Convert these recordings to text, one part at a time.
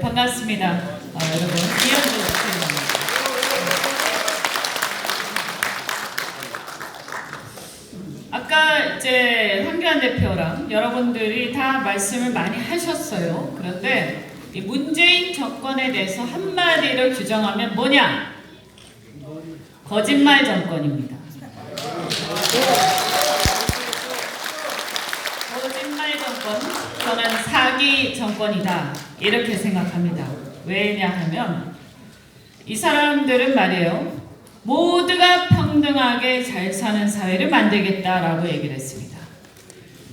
네, 반갑습니다. 아, 여러분. 이현주 대표입니다. 아까 이제 황교안 대표랑 여러분들이 다 말씀을 많이 하셨어요. 그런데 이 문재인 정권에 대해서 한마디로 규정하면 뭐냐? 거짓말 정권입니다. 거짓말 정권, 저는 사기 정권이다. 이렇게 생각합니다. 왜냐하면 이 사람들은 말이에요. 모두가 평등하게 잘 사는 사회를 만들겠다라고 얘기를 했습니다.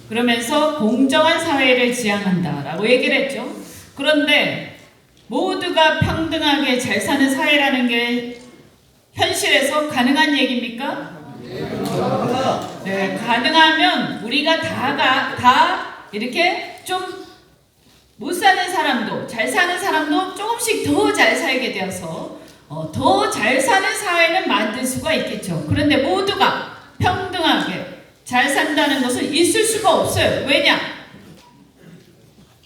그러면서 공정한 사회를 지향한다라고 얘기를 했죠. 그런데 모두가 평등하게 잘 사는 사회라는 게 현실에서 가능한 얘기입니까? 네, 가능하면 우리가 다가 다 이렇게 좀 못 사는 사람도 잘 사는 사람도 조금씩 더 잘 살게 되어서 어, 더 잘 사는 사회는 만들 수가 있겠죠. 그런데 모두가 평등하게 잘 산다는 것은 있을 수가 없어요. 왜냐?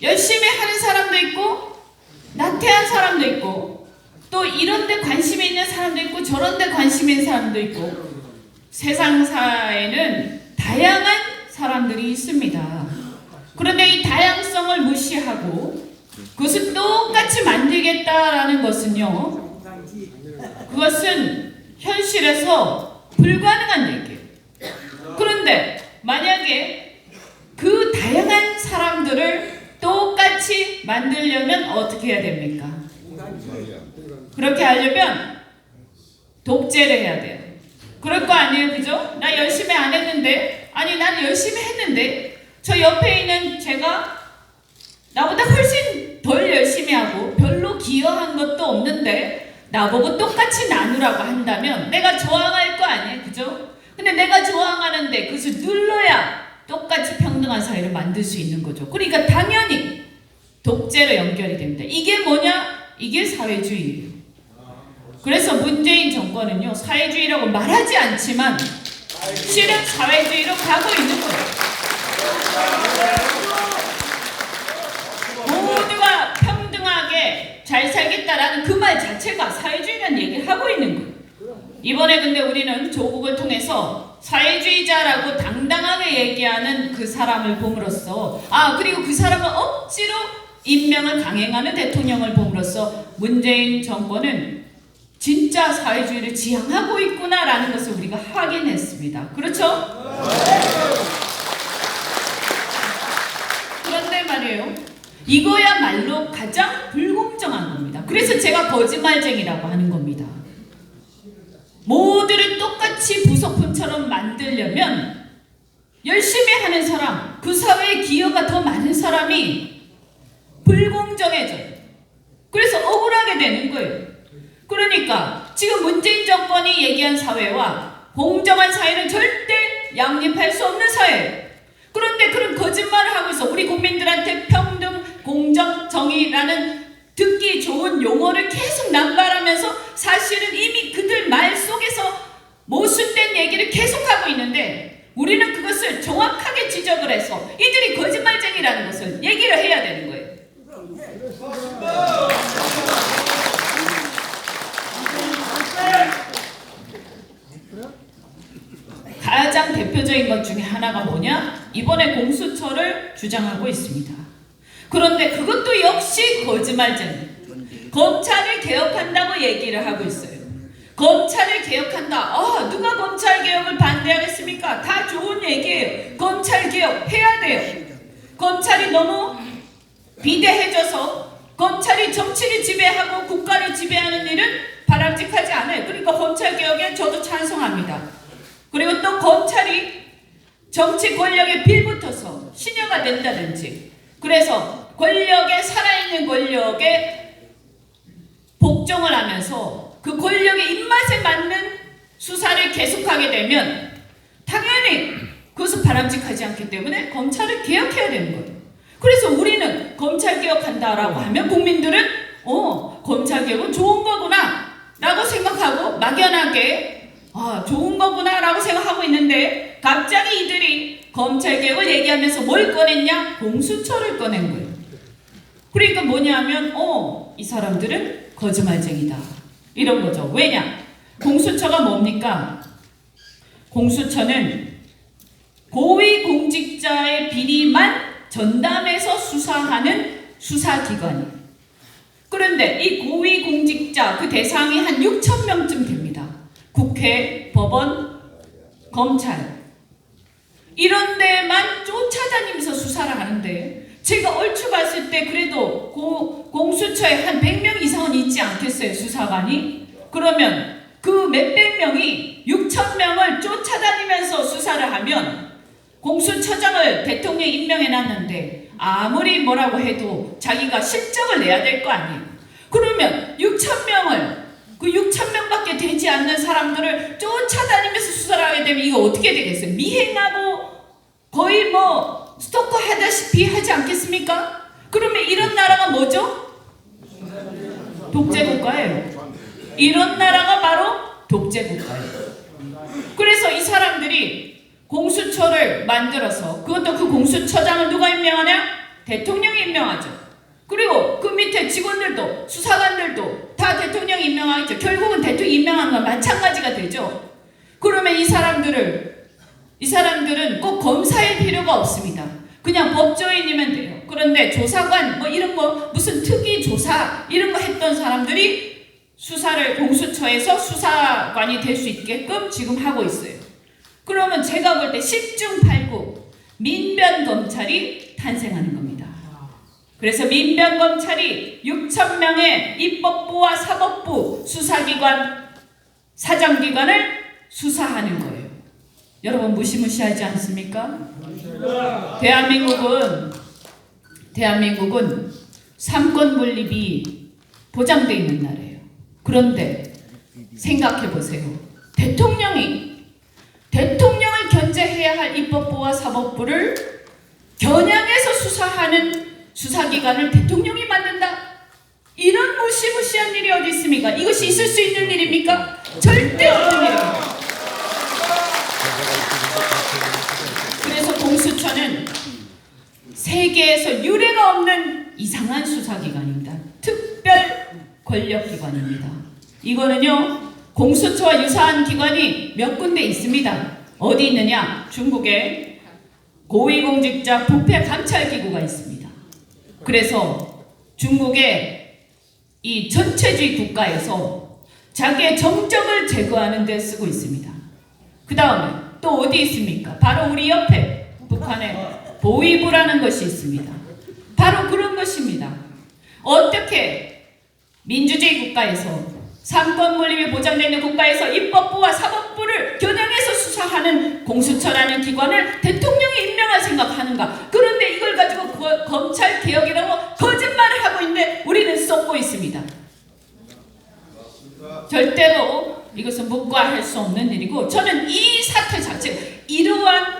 열심히 하는 사람도 있고 나태한 사람도 있고 또 이런 데 관심이 있는 사람도 있고 저런 데 관심이 있는 사람도 있고 세상사에는 다양한 사람들이 있습니다. 그런데 이 다양성을 무시하고 그것을 똑같이 만들겠다라는 것은요. 그것은 현실에서 불가능한 얘기예요. 그런데 만약에 그 다양한 사람들을 똑같이 만들려면 어떻게 해야 됩니까? 그렇게 하려면 독재를 해야 돼요. 그럴 거 아니에요, 그죠? 나 열심히 안 했는데, 아니, 난 열심히 했는데, 저 옆에 있는 제가 나보다 훨씬 덜 열심히 하고 별로 기여한 것도 없는데, 나보고 똑같이 나누라고 한다면 내가 저항할 거 아니에요, 그죠? 근데 내가 저항하는데 그것을 눌러야 똑같이 평등한 사회를 만들 수 있는 거죠. 그러니까 당연히 독재로 연결이 됩니다. 이게 뭐냐? 이게 사회주의예요. 그래서 문재인 정권은요 사회주의라고 말하지 않지만 실은 사회주의로 가고 있는 거예요. 모두가 평등하게 잘 살겠다라는 그 말 자체가 사회주의라는 얘기를 하고 있는 거예요. 이번에 근데 우리는 조국을 통해서 사회주의자라고 당당하게 얘기하는 그 사람을 봄으로써 아 그리고 그 사람을 억지로 임명을 강행하는 대통령을 봄으로써 문재인 정권은 진짜 사회주의를 지향하고 있구나라는 것을 우리가 확인했습니다. 그렇죠? 말이에요. 이거야말로 가장 불공정한 겁니다. 그래서 제가 거짓말쟁이라고 하는 겁니다. 모두를 똑같이 부속품처럼 만들려면 열심히 하는 사람, 그 사회에 기여가 더 많은 사람이 불공정해져요. 그래서 억울하게 되는 거예요. 그러니까 지금 문재인 정권이 얘기한 사회와 공정한 사회는 절대 양립할 수 없는 사회예요. 그런데 그런 거짓말을 하고 있어. 우리 국민들한테 평등, 공정, 정의라는 듣기 좋은 용어를 계속 남발하면서 사실은 이미 그들 말 속에서 모순된 얘기를 계속하고 있는데 우리는 그것을 정확하게 지적을 해서 이들이 거짓말쟁이라는 것을 얘기를 해야 되는 거예요. 가장 대표적인 것 중에 하나가 뭐냐? 이번에 공수처를 주장하고 있습니다. 그런데 그것도 역시 거짓말쟁이. 검찰을 개혁한다고 얘기를 하고 있어요. 검찰을 개혁한다. 아, 누가 검찰 개혁을 반대하겠습니까? 다 좋은 얘기예요. 검찰 개혁 해야 돼요. 검찰이 너무 비대해져서 검찰이 정치를 지배하고 국가를 지배하는 일은 바람직하지 않아요. 그러니까 검찰 개혁에 저도 찬성합니다. 그리고 또 검찰이 정치 권력에 빌붙어서 신여가 된다든지 그래서 권력에 살아있는 권력에 복종을 하면서 그 권력의 입맛에 맞는 수사를 계속하게 되면 당연히 그것은 바람직하지 않기 때문에 검찰을 개혁해야 되는 거예요. 그래서 우리는 검찰 개혁한다라고 하면 국민들은 어 검찰 개혁은 좋은 거구나 라고 생각하고 막연하게 아, 좋은 거구나 라고 생각하고 있는데 갑자기 이들이 검찰 개혁을 얘기하면서 뭘 꺼냈냐? 공수처를 꺼낸 거예요. 그러니까 뭐냐면 어, 사람들은 거짓말쟁이다. 이런 거죠. 왜냐? 공수처가 뭡니까? 공수처는 고위 공직자의 비리만 전담해서 수사하는 수사기관이에요. 그런데 이 고위 공직자 그 대상이 한 6천 명쯤 됩니다. 국회, 법원, 검찰 이런 데만 쫓아다니면서 수사를 하는데 제가 얼추 봤을 때 그래도 고, 공수처에 한 100명 이상은 있지 않겠어요 수사관이? 그러면 그 몇백 명이 6천 명을 쫓아다니면서 수사를 하면 공수처장을 대통령이 임명해 놨는데 아무리 뭐라고 해도 자기가 실적을 내야 될 거 아니에요. 그러면 6천 명을 그 6천 명밖에 되지 않는 사람들을 쫓아다니면서 수사를 하게 되면 이거 어떻게 되겠어요? 미행하고 거의 뭐 스토커 하다시피 하지 않겠습니까? 그러면 이런 나라가 뭐죠? 독재 국가예요. 이런 나라가 바로 독재 국가예요. 그래서 이 사람들이 공수처를 만들어서 그것도 그 공수처장을 누가 임명하냐? 대통령이 임명하죠. 그리고 그 밑에 직원들도 수사관들도 다 대통령이 임명하겠죠. 결국은 대통령이 임명하는 건 마찬가지가 되죠. 그러면 이 사람들을 이 사람들은 꼭 검사일 필요가 없습니다. 그냥 법조인이면 돼요. 그런데 조사관 뭐 이런 거 무슨 특이 조사 이런 거 했던 사람들이 수사를 공수처에서 수사관이 될 수 있게끔 지금 하고 있어요. 그러면 제가 볼 때 10중 8구 민변 검찰이 탄생하는 겁니다. 그래서 민변 검찰이 6천 명의 입법부와 사법부 수사기관 사장기관을 수사하는 거예요. 여러분 무시무시하지 않습니까? 대한민국은 대한민국은 삼권 분립이 보장되어 있는 나라예요. 그런데 생각해 보세요. 대통령이 대통령을 견제해야 할 입법부와 사법부를 겨냥해서 수사하는 수사기관을 대통령이 만든다? 이런 무시무시한 일이 어디 있습니까? 이것이 있을 수 있는 일입니까? 절대 없는 일입니다. 세계에서 유례가 없는 이상한 수사기관입니다. 특별 권력기관입니다. 이거는요, 공수처와 유사한 기관이 몇 군데 있습니다. 어디 있느냐? 중국에 고위공직자 부패 감찰기구가 있습니다. 그래서 중국의 이 전체주의 국가에서 자기의 정적을 제거하는 데 쓰고 있습니다. 그 다음에 또 어디 있습니까? 바로 우리 옆에 북한에 보위부라는 것이 있습니다. 바로 그런 것입니다. 어떻게 민주주의 국가에서 분립이 보장되는 국가에서 입법부와 사법부를 겨냥해서 수사하는 공수처라는 기관을 대통령이 임명할 생각하는가? 그런데 이걸 가지고 거- 검찰 개혁이라고 거짓말을 하고 있는데 우리는 썩고 있습니다. 절대로 이것은 묵과할 수 없는 일이고 저는 이 사태 자체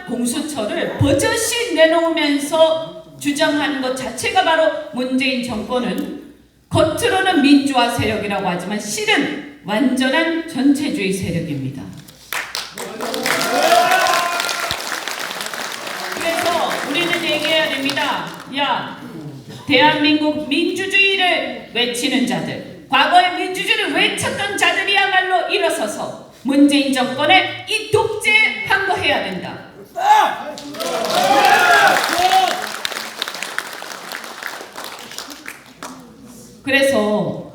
공수처를 버젓이 내놓으면서 주장하는 것 자체가 바로 문재인 정권은 겉으로는 민주화 세력이라고 하지만 실은 완전한 전체주의 세력입니다. 그래서 우리는 얘기해야 됩니다. 야, 대한민국 민주주의를 외치는 자들, 과거의 민주주의를 외쳤던 자들이야말로 일어서서 문재인 정권의 이 독재 항거해야 된다. 그래서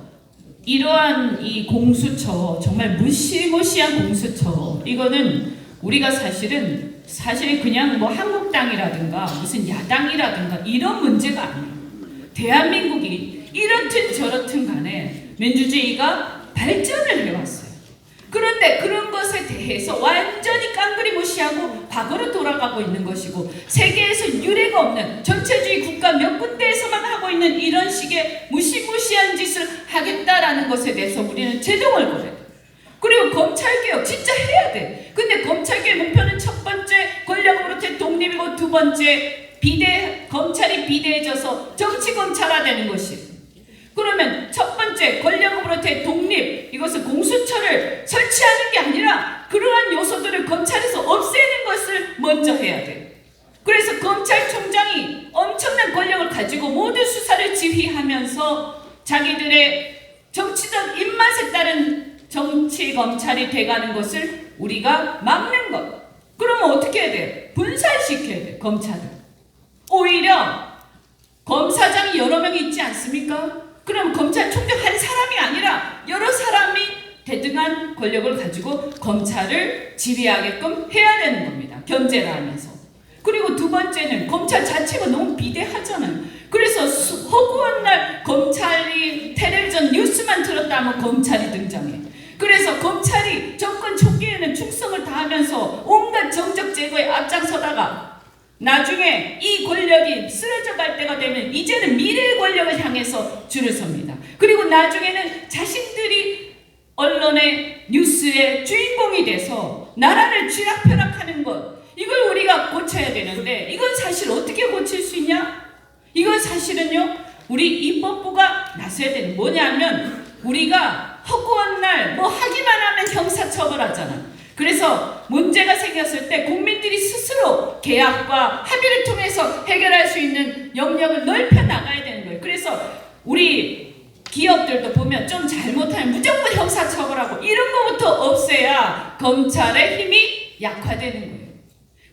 이러한 이 공수처 정말 무시무시한 공수처 이거는 우리가 사실은 사실 그냥 뭐 한국당이라든가 무슨 야당이라든가 이런 문제가 아니에요. 대한민국이 이렇든 저렇든 간에 민주주의가 발전을 해왔어요. 그런데 그런 것에 대해서 완전히 깡그리 무시하고 과거로 돌아가고 있는 것이고 세계에서 유례가 없는 전체주의 국가 몇 군데에서만 하고 있는 이런 식의 무시무시한 짓을 하겠다라는 것에 대해서 우리는 제동을 걸어요. 그리고 검찰개혁 진짜 해야 돼. 근데 검찰개혁 목표는 첫 번째 권력으로부터 독립이고 두 번째 비대 검찰이 비대해져서 정치 검찰화 되는 것이. 그러면 첫 번째 권력으로부터의 독립 이것은 공수처를 설치하는 게 아니라 그러한 요소들을 검찰에서 없애는 것을 먼저 해야 돼. 그래서 검찰총장이 엄청난 권력을 가지고 모든 수사를 지휘하면서 자기들의 정치적 입맛에 따른 정치 검찰이 돼가는 것을 우리가 막는 것. 그러면 어떻게 해야 돼요? 분산시켜야 돼요, 검찰을. 오히려 검사장이 여러 명 있지 않습니까? 그럼 검찰총장 한 사람이 아니라 여러 사람이 대등한 권력을 가지고 검찰을 지휘하게끔 해야 되는 겁니다. 견제를 하면서. 그리고 두 번째는 검찰 자체가 너무 비대하잖아요. 그래서 수- 허구한 날 검찰이 텔레비전 뉴스만 틀었다 하면 검찰이 등장해. 그래서 검찰이 정권 초기에는 충성을 다하면서 온갖 정적 제거에 앞장서다가 권력이 쓰러져 갈 때가 되면 이제는 미래의 권력을 향해서 줄을 섭니다. 그리고 나중에는 자신들이 언론의 뉴스의 주인공이 돼서 나라를 쥐락펴락하는 것 이걸 우리가 고쳐야 되는데 이건 사실 어떻게 고칠 수 있냐? 이건 사실은요 우리 입법부가 나서야 되는 뭐냐면 우리가 허구한 날 뭐 하기만 하면 형사처벌하잖아. 그래서 문제가 생겼을 때 국민들이 스스로 계약과 합의를 통해서 해결할 수 있는 영역을 넓혀 나가야 되는 거예요. 그래서 우리 기업들도 보면 좀 잘못하면 무조건 형사 처벌하고 이런 거부터 없애야 검찰의 힘이 약화되는 거예요.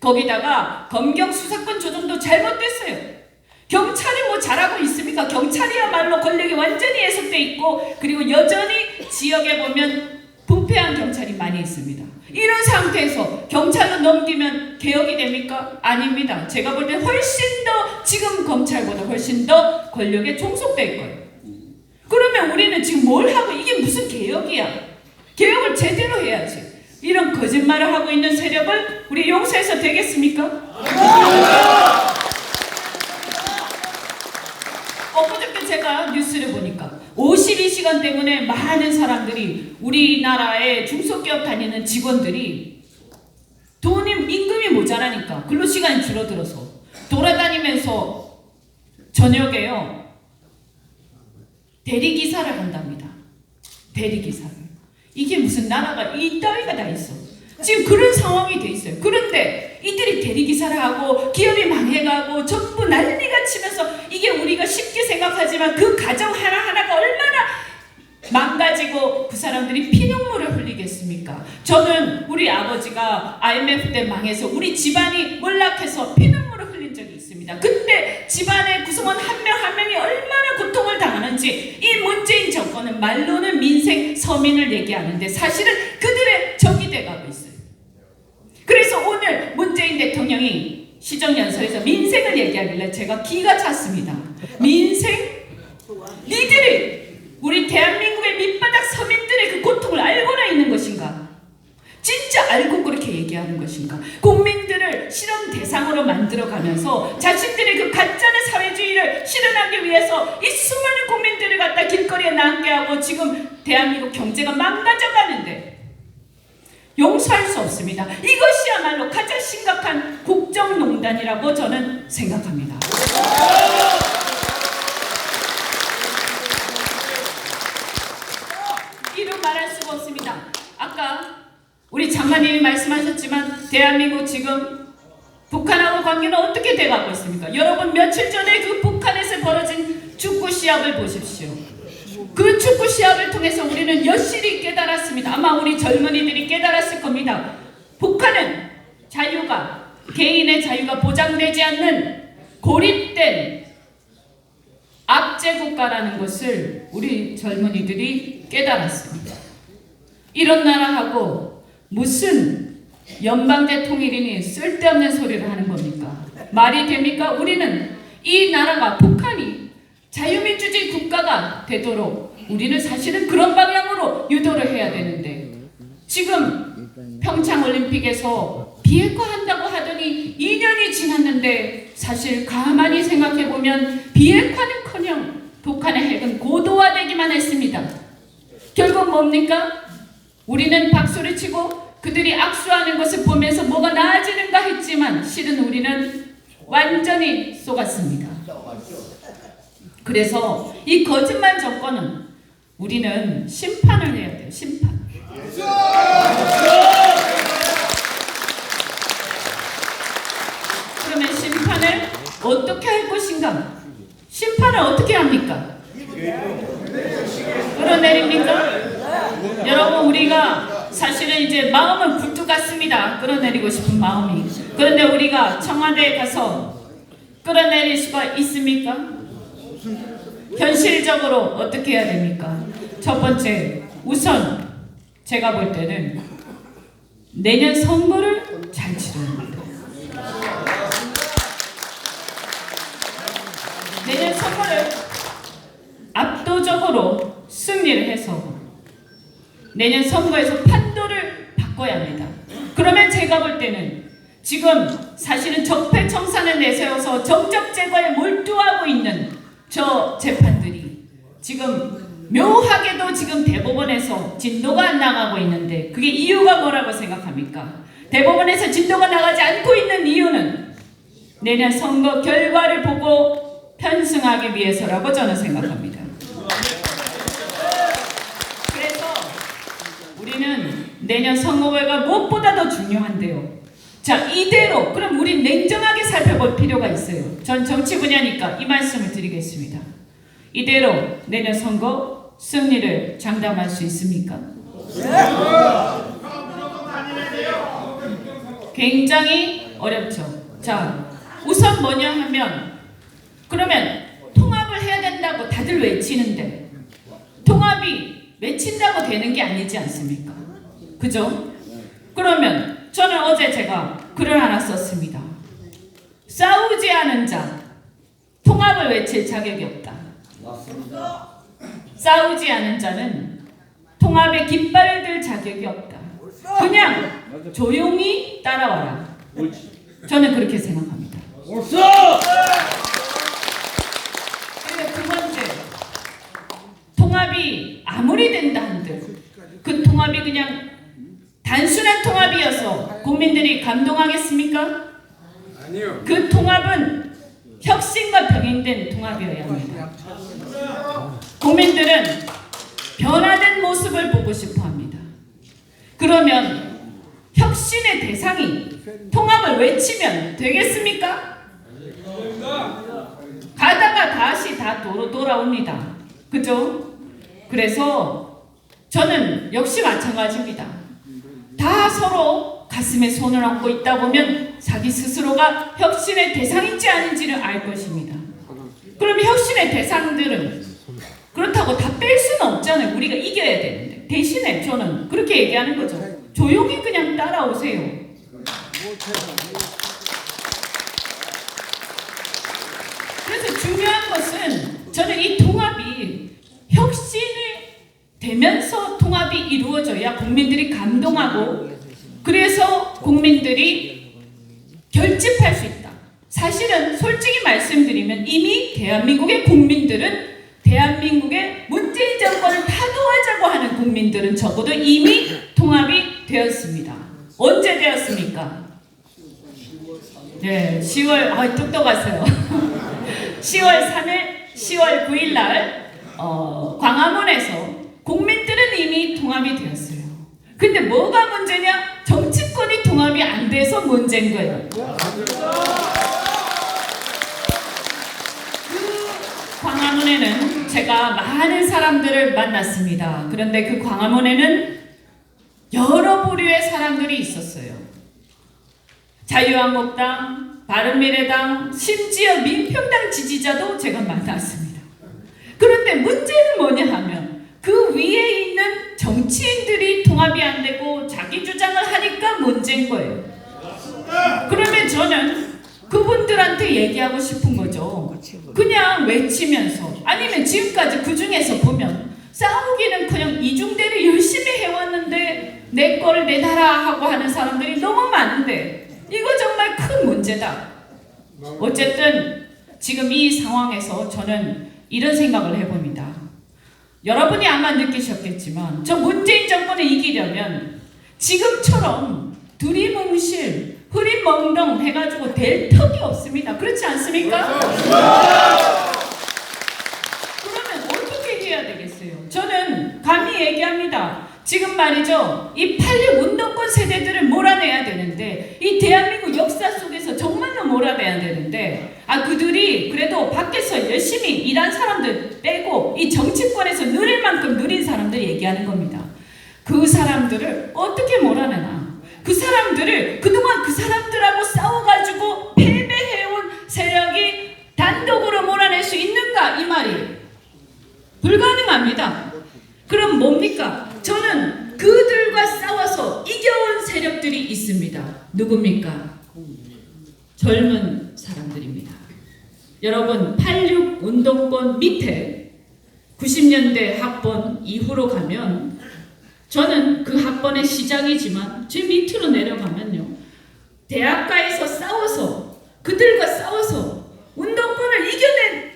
거기다가 검경 수사권 조정도 잘못됐어요. 경찰이 뭐 잘하고 있습니까? 경찰이야말로 권력이 완전히 예속돼 있고 그리고 여전히 지역에 보면 부패한 경찰이 많이 있습니다. 이런 상태에서 경찰로 넘기면 개혁이 됩니까? 아닙니다. 제가 볼 때 훨씬 더 지금 검찰보다 훨씬 더 권력에 종속될 거예요. 그러면 우리는 지금 뭘 하고 이게 무슨 개혁이야? 개혁을 제대로 해야지. 이런 거짓말을 하고 있는 세력을 우리 용서해서 되겠습니까? 엊그저께 제가 뉴스를 보니까 52시간 때문에 많은 사람들이 우리나라의 중소기업 다니는 직원들이 돈이 임금이 모자라니까 근로시간이 줄어들어서 돌아다니면서 저녁에요. 대리기사를 한답니다. 대리기사를. 이게 무슨 나라가 이 따위가 다 있어. 지금 그런 상황이 돼 있어요. 그런데 이들이 대리기사를 하고 기업이 망해가고 전부 난리가 치면서 이게 우리가 쉽게 생각하지만 그 가정 하나하나가 얼마나 망가지고 그 사람들이 피눈물을 흘리겠습니까? 저는 우리 아버지가 IMF 때 망해서 우리 집안이 몰락해서 피눈물을 흘린 적이 있습니다. 그때 집안의 구성원 한 명 한 명이 얼마나 고통을 당하는지 이 문재인 정권은 말로는 민생 서민을 얘기하는데 사실은 그들의 적이 돼가고 있어요. 그래서 오늘 문재인 대통령이 시정연설에서 민생을 얘기하길래 제가 기가 찼습니다. 민생? 니들이 우리 대한민국의 밑바닥 서민들의 그 고통을 알고나 있는 것인가? 진짜 알고 그렇게 얘기하는 것인가? 국민들을 실험 대상으로 만들어가면서 자신들의 그 가짜의 사회주의를 실현하기 위해서 이 수많은 국민들을 갖다 길거리에 나앉게 하고 지금 대한민국 경제가 망가져가는데 용서할 수 없습니다. 이것이야말로 가장 심각한 국정농단이라고 저는 생각합니다. 이루 말할 수가 없습니다. 아까 우리 장관님이 말씀하셨지만 대한민국 지금 북한하고 관계는 어떻게 돼가고 있습니까? 여러분 며칠 전에 그 북한에서 벌어진 축구 시합을 보십시오. 그 축구 시합을 통해서 우리는 여실히 깨달았습니다. 아마 우리 젊은이들이 깨달았을 겁니다. 북한은 자유가 개인의 자유가 보장되지 않는 고립된 압제 국가라는 것을 우리 젊은이들이 깨달았습니다. 이런 나라하고 무슨 연방제 통일이니 쓸데없는 소리를 하는 겁니까? 말이 됩니까? 우리는 이 나라가 북한이 자유민주주의 국가가 되도록 우리는 사실은 그런 방향으로 유도를 해야 되는데 지금 평창 올림픽에서 비핵화한다고 하더니 2년이 지났는데 사실 가만히 생각해 보면 비핵화는커녕 북한의 핵은 고도화되기만 했습니다. 결국 뭡니까? 우리는 박수를 치고 그들이 악수하는 것을 보면서 뭐가 나아지는가 했지만 실은 우리는 완전히 속았습니다. 그래서 이 거짓말 정권은 우리는 심판을 해야 돼요. 심판. 그러면 심판을 어떻게 할 것인가? 심판을 어떻게 합니까? 끌어내립니까? 여러분 우리가 사실은 이제 마음은 굴뚝 같습니다. 끌어내리고 싶은 마음이. 그런데 우리가 청와대에 가서 끌어내릴 수가 있습니까? 현실적으로 어떻게 해야 됩니까? 첫 번째, 우선 제가 볼 때는 내년 선거를 잘 치러야 합니다. 내년 선거를 압도적으로 승리를 해서 내년 선거에서 판도를 바꿔야 합니다. 그러면 제가 볼 때는 지금 사실은 적폐청산을 내세워서 정적 제거에 몰두하고 있는 저 재판들이 지금 묘하게도 지금 대법원에서 진도가 안 나가고 있는데 그게 이유가 뭐라고 생각합니까? 대법원에서 진도가 나가지 않고 있는 이유는 내년 선거 결과를 보고 편승하기 위해서라고 저는 생각합니다. 그래서 우리는 내년 선거가 무엇보다 더 중요한데요. 자, 이대로 그럼 우리 냉정하게 살펴볼 필요가 있어요. 전 정치 분야니까 이 말씀을 드리겠습니다. 이대로 내년 선거 승리를 장담할 수 있습니까? 굉장히 어렵죠. 자, 우선 뭐냐 하면 그러면 통합을 해야 된다고 다들 외치는데 통합이 외친다고 되는 게 아니지 않습니까? 그죠? 그러면 저는 어제 제가 글을 하나 썼습니다. 싸우지 않은 자, 통합을 외칠 자격이 없다. 싸우지 않은 자는 통합의 깃발을 들 자격이 없다. 그냥 조용히 따라와라. 저는 그렇게 생각합니다. 그리고 두 번째, 통합이 아무리 된다 한들 그 통합이 그냥 단순한 통합이어서 국민들이 감동하겠습니까? 아니요. 그 통합은 혁신과 병행된 통합이어야 합니다. 국민들은 변화된 모습을 보고 싶어 합니다. 그러면 혁신의 대상이 통합을 외치면 되겠습니까? 가다가 다시 다 도로 돌아옵니다. 그죠? 그래서 저는 역시 마찬가지입니다. 다 서로 가슴에 손을 얹고 있다 보면 자기 스스로가 혁신의 대상인지 아닌지를 알 것입니다. 그러면 혁신의 대상들은 그렇다고 다 뺄 수는 없잖아요. 우리가 이겨야 되는데. 대신에 저는 그렇게 얘기하는 거죠. 조용히 그냥 따라오세요. 그래서 중요한 것은 저는 이 통합이 혁신을 되면서 통합이 이루어져야 국민들이 감동하고 그래서 국민들이 결집할 수 있다. 사실은 솔직히 말씀드리면 이미 대한민국의 국민들은 대한민국의 문재인 정권을 타도하자고 하는 국민들은 적어도 이미 통합이 되었습니다. 언제 되었습니까? 네, 10월 아 똑똑하세요. 10월 3일, 10월 9일 날 어, 광화문에서 국민들은 이미 통합이 되었어요. 근데 뭐가 문제냐? 정치권이 통합이 안 돼서 문제인 거예요. 그 광화문에는 제가 많은 사람들을 만났습니다. 그런데 그 광화문에는 여러 부류의 사람들이 있었어요. 자유한국당, 바른미래당, 심지어 민평당 지지자도 제가 만났습니다. 그런데 문제는 뭐냐 하면 그 위에 있는 정치인들이 통합이 안 되고 자기 주장을 하니까 문제인 거예요. 그러면 저는 그분들한테 얘기하고 싶은 거죠. 그냥 외치면서 아니면 지금까지 그 중에서 보면 싸우기는 그냥 이중대를 열심히 해왔는데 내 거를 내놔라 하고 하는 사람들이 너무 많은데 이거 정말 큰 문제다. 어쨌든 지금 이 상황에서 저는 이런 생각을 해봅니다. 여러분이 아마 느끼셨겠지만 저 문재인 정권을 이기려면 지금처럼 두리뭉실 흐리멍덩 해가지고 될 턱이 없습니다. 그렇지 않습니까? 그러면 어떻게 해야 되겠어요? 저는 감히 얘기합니다. 지금 말이죠. 이 86 운동권 세대들을 몰아내야 되는데 이 대한민국 역사 속에서 정말로 몰아내야 되는데 아 그들이 그래도 밖에서 열심히 일한 사람들 빼고 이 정치권에서 누릴 만큼 누린 사람들 얘기하는 겁니다. 그 사람들을 어떻게 몰아내나? 그 사람들을 그동안 그 사람들하고 싸워가지고 패배해온 세력이 단독으로 몰아낼 수 있는가 이 말이 불가능합니다. 그럼 뭡니까? 저는 그들과 싸워서 이겨온 세력들이 있습니다. 누굽니까? 젊은 사람들입니다. 여러분, 86 운동권 밑에 90년대 학번 이후로 가면 저는 그 학번의 시작이지만 제 밑으로 내려가면요. 대학가에서 싸워서 그들과 싸워서 운동권을 이겨낸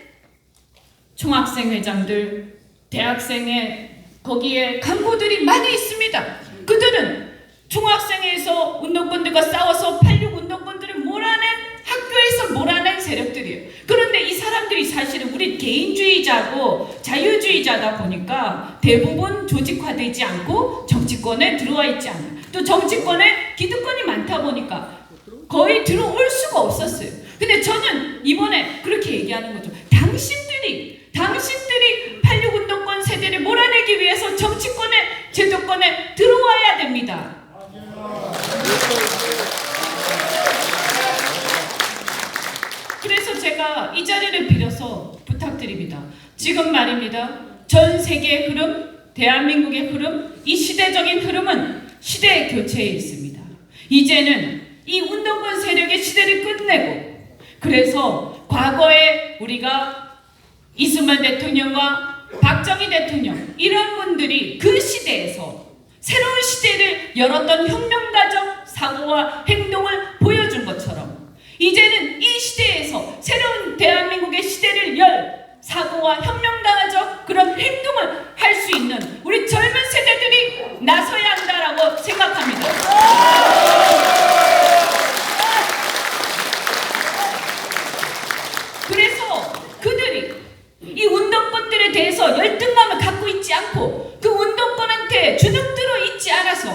총학생 회장들, 대학생의 거기에 간부들이 많이 있습니다. 그들은 총학생회에서 운동권들과 싸워서 86 운동권들을 몰아낸 학교에서 몰아낸 세력들이에요. 그런데 이 사람들이 사실은 우리 개인주의자고 자유주의자다 보니까 대부분 조직화되지 않고 정치권에 들어와 있지 않아요. 또 정치권에 기득권이 많다 보니까 거의 들어올 수가 없었어요. 근데 저는 이번에 그렇게 얘기하는 거죠. 당신들이 당신들이 86 운동권 세대를 몰아내기 위해서 정치권에 제도권에 들어와야 됩니다. 그래서 제가 이 자리를 빌어서 부탁드립니다. 지금 말입니다. 전 세계의 흐름, 대한민국의 흐름, 이 시대적인 흐름은 시대 교체에 있습니다. 이제는 이 운동권 세력의 시대를 끝내고 그래서 과거에 우리가 이승만 대통령과 박정희 대통령 이런 분들이 그 시대에서 새로운 시대를 열었던 혁명가적 사고와 행동을 보여준 것처럼 이제는 이 시대에서 새로운 대한민국의 시대를 열 사고와 혁명가적 그런 행동을 할 수 있는 우리 젊은 세대들이 나서야 한다라고 생각합니다. 그래서 그들이 이 운동권들에 대해서 열등감을 갖고 있지 않고 그 운동권한테 주눅들어 있지 않아서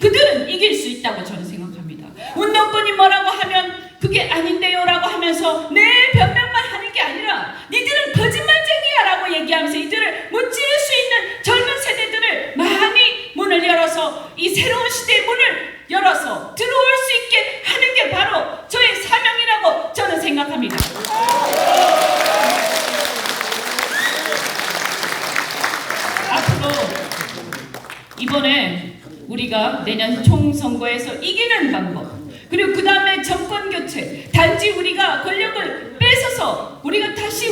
그들은 이길 수 있다고 저는 생각합니다. 운동권이 뭐라고 하면 그게 아닌데요라고 하면서 내 변명만 하는 게 아니라 니들은 거짓말쟁이야라고 얘기하면서 이들을 무찌를 수 있는 젊은 세대들을 많이 문을 열어서 이 새로운 시대의 문을 열어서 들어올 수 있게 하는 게 바로 저의 사명이라고 저는 생각합니다. 앞으로 이번에 우리가 내년 총선거에서 이기는 방법 그리고 그 다음에 정권 교체 단지 우리가 권력을 뺏어서 우리가 다시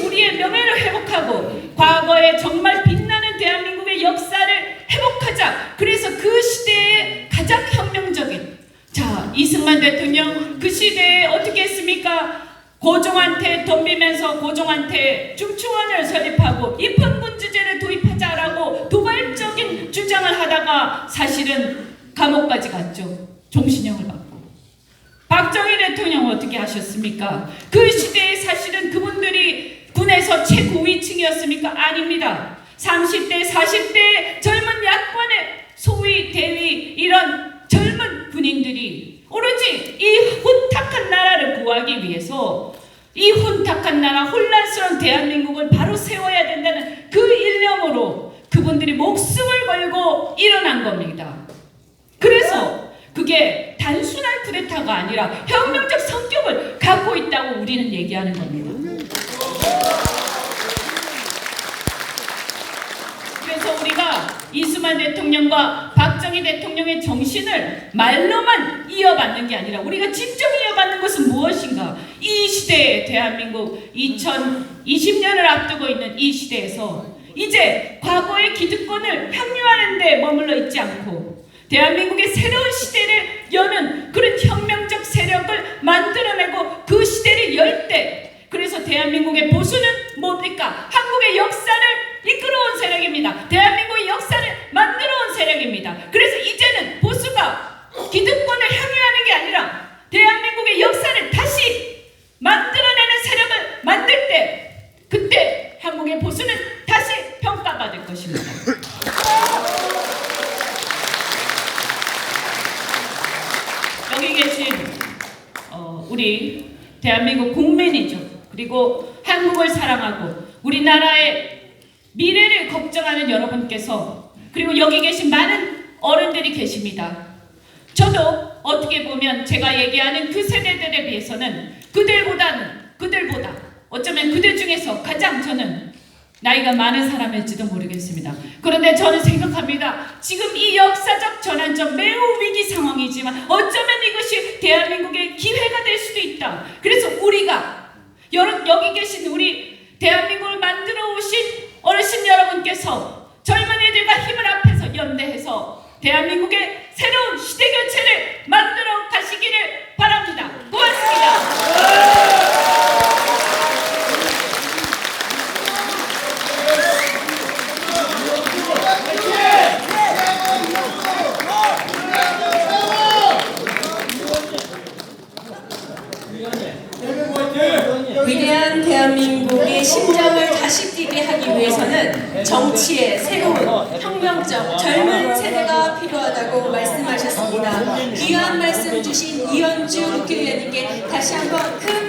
명예를 회복하고 과거에 정말 빛나는 대한민국의 역사를 회복하자 그래서 그 시대에 가장 혁명적인 자 이승만 대통령 그 시대에 어떻게 했습니까? 고종한테 덤비면서 고종한테 중추원을 설립하고 입헌군주제를 도입하자라고 도발적인 주장을 하다가 사실은 감옥까지 갔죠. 종신형을 받고. 박정희 대통령 어떻게 하셨습니까? 그 시대에 사실은 그분들이 군에서 최고위층이었습니까? 아닙니다. 30대, 40대 젊은 야권의 소위 대위 이런 젊은 군인들이 오로지 이 혼탁한 나라를 구하기 위해서 이 혼탁한 나라, 혼란스러운 대한민국을 바로 세워야 된다는 그 일념으로 그분들이 목숨을 걸고 일어난 겁니다. 그래서 그게 단순한 쿠데타가 아니라 혁명적 성격을 갖고 있다고 우리는 얘기하는 겁니다. 그래서 우리가 이수만 대통령과 박정희 대통령의 정신을 말로만 이어받는 게 아니라 우리가 진정 이어받는 것은 무엇인가? 이 시대에 대한민국 2020년을 앞두고 있는 이 시대에서 이제 과거의 기득권을 향유하는 데 머물러 있지 않고 대한민국의 새로운 시대를 여는 그런 혁명적 세력을 만들어내고 그 시대를 열 때 그래서 대한민국의 보수는 뭡니까? 한국의 역사를 이끌어온 세력입니다. 대한민국의 역사를 만들어온 세력입니다. 그래서 이제는 보수가 기득권을 향유하는 게 아니라 대한민국의 역사를 다시 만들어내는 세력을 만들 때 그때 한국의 보수는 다시 평가받을 것입니다. 우리 대한민국 국민이죠. 그리고 한국을 사랑하고 우리나라의 미래를 걱정하는 여러분께서 그리고 여기 계신 많은 어른들이 계십니다. 저도 어떻게 보면 제가 얘기하는 그 세대들에 비해서는 그들보다는 그들보다 어쩌면 그들 중에서 가장 저는 나이가 많은 사람일지도 모르겠습니다. 그런데 저는 생각합니다. 지금 이 역사적 전환점 매우 위기 상황이지만 어쩌면 이것이 대한민국의 기회가 될 수도 있다. 그래서 우리가 여기 계신 우리 대한민국을 만들어 오신 어르신 여러분께서 젊은 이들과 힘을 합해서 연대해서 대한민국의 새로운 시대 교체를 만들어 가시기를 바랍니다. 고맙습니다. 위대한 대한민국의 심장을 다시 뛰게 하기 위해서는 정치의 새로운 혁명적 젊은 세대가 필요하다고 말씀하셨습니다. 귀한 말씀 주신 이현주 국회의원님께 다시 한번 큰